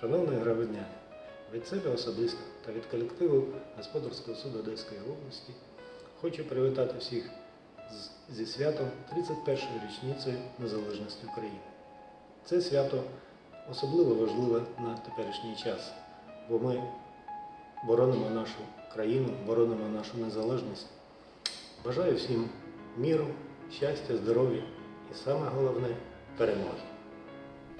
Шановний громадяни, від себе особисто та від колективу Господарського суду Одеської області хочу привітати всіх зі святом 31-ї річницею Незалежності України. Це свято особливо важливе на теперішній час, бо ми боронимо нашу країну, боронимо нашу незалежність. Бажаю всім міру, щастя, здоров'я і саме головне перемоги.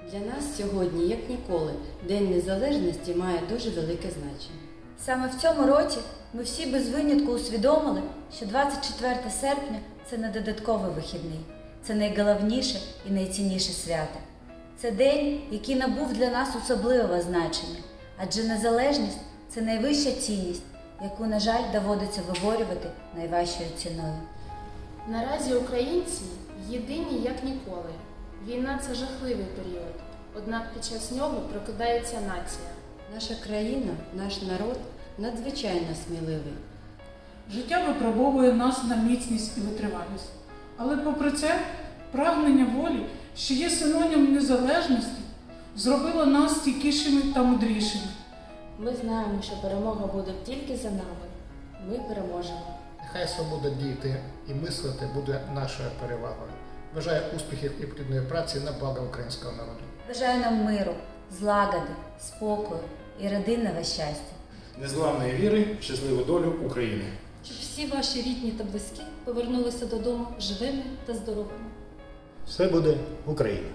Для нас сьогодні, як ніколи, День Незалежності має дуже велике значення. Саме в цьому році ми всі без винятку усвідомили, що 24 серпня це не додатковий вихідний, це найголовніше і найцінніше свято. Це день, який набув для нас особливого значення, адже незалежність це найвища цінність, яку, на жаль, доводиться виборювати найважчою ціною. Наразі українці єдині як ніколи. Війна це жахливий період. Однак під час нього прокидається нація. Наша країна, наш народ надзвичайно сміливий. Життя випробовує нас на міцність і витривалість. Але попри це, прагнення волі, що є синонім незалежності, зробило нас стійкішими та мудрішими. Ми знаємо, що перемога буде тільки за нами. Ми переможемо. Нехай свобода діяти і мислити буде нашою перевагою. Бажаю успіхів і плідної праці на благо українського народу. Бажаю нам миру, злагоди, спокою і родинного щастя. незламної віри щасливу долю України. щоб всі ваші рідні та близькі повернулися додому живими та здоровими. Все буде Україна!